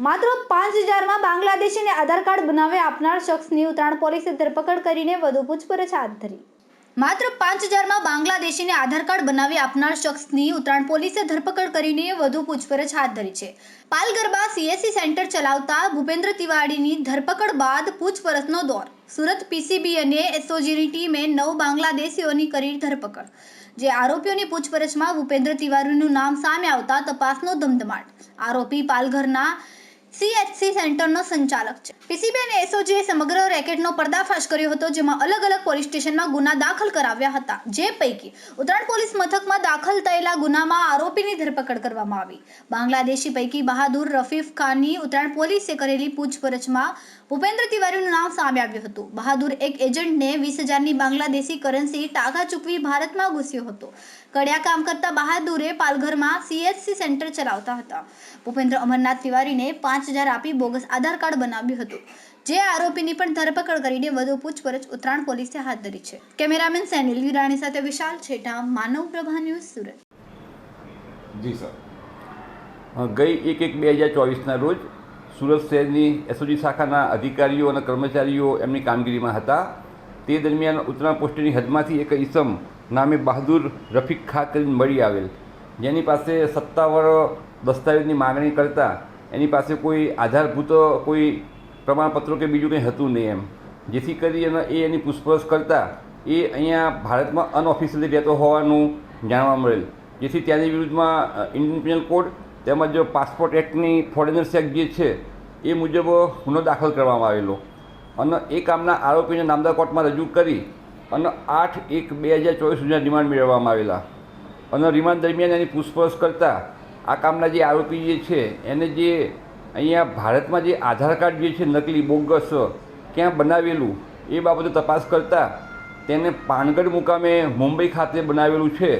માત્ર પાંચ હજારમાં બાંગ્લાદેશીને આધાર કાર્ડ બનાવી આપનાર શખ્સની ઉત્તરાયણ પોલીસે ધરપકડ કરીને વધુ પૂછપરછ હાથ ધરી. માત્ર પાંચ હજારમાં બાંગ્લાદેશીને આધાર કાર્ડ બનાવી આપનાર શખ્સની ઉત્તરાયણ પોલીસે ધરપકડ કરીને વધુ પૂછપરછ હાથ ધરી છે. પાલગરબા સીએસસી સેન્ટર ચલાવતા ભૂપેન્દ્ર તિવાડીની ધરપકડ બાદ પૂછપરછનો દોર. સુરત પીસીબી અને એસઓજીની ટીમે નવ બાંગ્લાદેશીઓની કરી ધરપકડ, જે આરોપીઓની પૂછપરછમાં ભૂપેન્દ્ર તિવારીનું નામ સામે આવતા તપાસનો ધમધમાટ. આરોપી પાલઘરના સીએચસી સેન્ટરનો સંચાલક છે. પીસીબી અને એસઓજીએ સમગ્ર રેકેટનો પર્દાફાશ કર્યો હતો, જેમાં અલગ અલગ પોલીસ સ્ટેશનમાં ગુના દાખલ કરાવ્યા હતા. જે પૈકી ઉત્તરાયણ પોલીસ મથકમાં દાખલ થયેલા ગુનામાં આરોપીની ધરપકડ કરવામાં આવી. બાંગ્લાદેશી પૈકી બહાદુર રફીફ ખાનની ઉત્તરાયણ પોલીસે કરેલી પૂછપરછમાં ભૂપેન્દ્ર તિવારીનું નામ સામે આવ્યું હતું. બહાદુર એક એજન્ટને વીસ હજારની બાંગ્લાદેશી કરન્સી ટાંગા ચૂકવી ભારતમાં ઘૂસ્યો હતો. કડિયા કામ કરતા બહાદુરે પાલઘરમાં સીએચસી સેન્ટર ચલાવતા હતા. ભૂપેન્દ્ર અમરનાથ તિવારીને પાંચ હજાર આપી બોગસ આધાર કાર્ડ બનાવ્યું હતું. જે આરોપીની પણ ધરપકડ કરીને વધુ પૂછપરછ ઉત્તરાયણ પોલીસે હાથ ધરી છે. કેમેરામેન સેનિલ વિરાણી સાથે વિશાલ છેટા, માનવ પ્રભા ન્યૂઝ સુરત. જી, સર. ગઈ એક એક બે હજાર ચોવીસના રોજ સુરત શહેરની એસઓજી શાખાના અધિકારીઓ અને કર્મચારીઓ એમની કામગીરીમાં હતા. તે દરમિયાન ઉત્તરાયણ પોસ્ટની હદમાંથી એક ઈસમ નામે બહાદુર રફીક ખા કરીને મળી આવેલ. જેની પાસે સત્તાવાર દસ્તાવેજની માગણી કરતા એની પાસે કોઈ આધારભૂત કોઈ પ્રમાણપત્રો કે બીજું કંઈ હતું નહીં એમ. જેથી કરી અને એ એની પૂછપરછ કરતાં એ અહીંયા ભારતમાં અનઓફિશિયલી રહેતો હોવાનું જાણવા મળેલ. જેથી ત્યાંની વિરુદ્ધમાં ઇન્ડિયન પિનલ કોડ તેમજ પાસપોર્ટ એક્ટની ફોરેનર્સ એક્ટ જે છે, એ મુજબ ગુનો દાખલ કરવામાં આવેલો. અને એ કામના આરોપીને નામદાર કોર્ટમાં રજૂ કરી અને આઠ એક બે હજાર ચોવીસ સુધીના રિમાન્ડ મેળવવામાં આવેલા. અને રિમાન્ડ દરમિયાન એની પૂછપરછ કરતાં આ કામના જે આરોપી જે છે, એને જે અહીંયા ભારતમાં જે આધાર કાર્ડ જે છે નકલી, બોગસ, ક્યાં બનાવેલું, એ બાબતે તપાસ કરતાં તેને પાનગઢ મુકામે મુંબઈ ખાતે બનાવેલું છે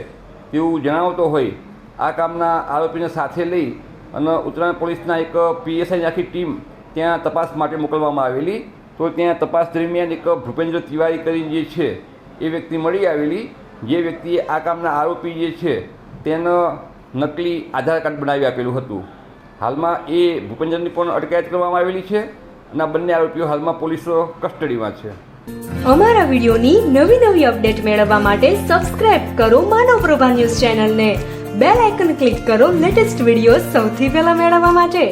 તેવું જણાવતો હોય. આ કામના આરોપીને સાથે લઈ અને ઉત્તરાયણ પોલીસના એક પીએસઆઈની આખી ટીમ ત્યાં તપાસ માટે મોકલવામાં આવેલી. તો ત્યાં તપાસ દરમિયાન એક ભૂપેન્દ્ર તિવારી કરીને જે છે, એ વ્યક્તિ મળી આવેલી. જે વ્યક્તિએ આ કામના આરોપી જે છે, તેનો નકલી આધાર કાર્ડ બનાવી આપેલું હતું. હાલમાં એ ભૂપેન્દ્રની પણ અટકાયત કરવામાં આવેલી છે અને બંને આરોપીઓ હાલમાં પોલીસો કસ્ટડીમાં છે. અમારા વિડીયોની નવી નવી અપડેટ મેળવવા માટે સબસ્ક્રાઇબ કરો માનવ પ્રભા ન્યૂઝ ચેનલને. બેલ આઇકન ક્લિક કરો લેટેસ્ટ વીડિયો સૌથી પહેલા મેળવવા માટે.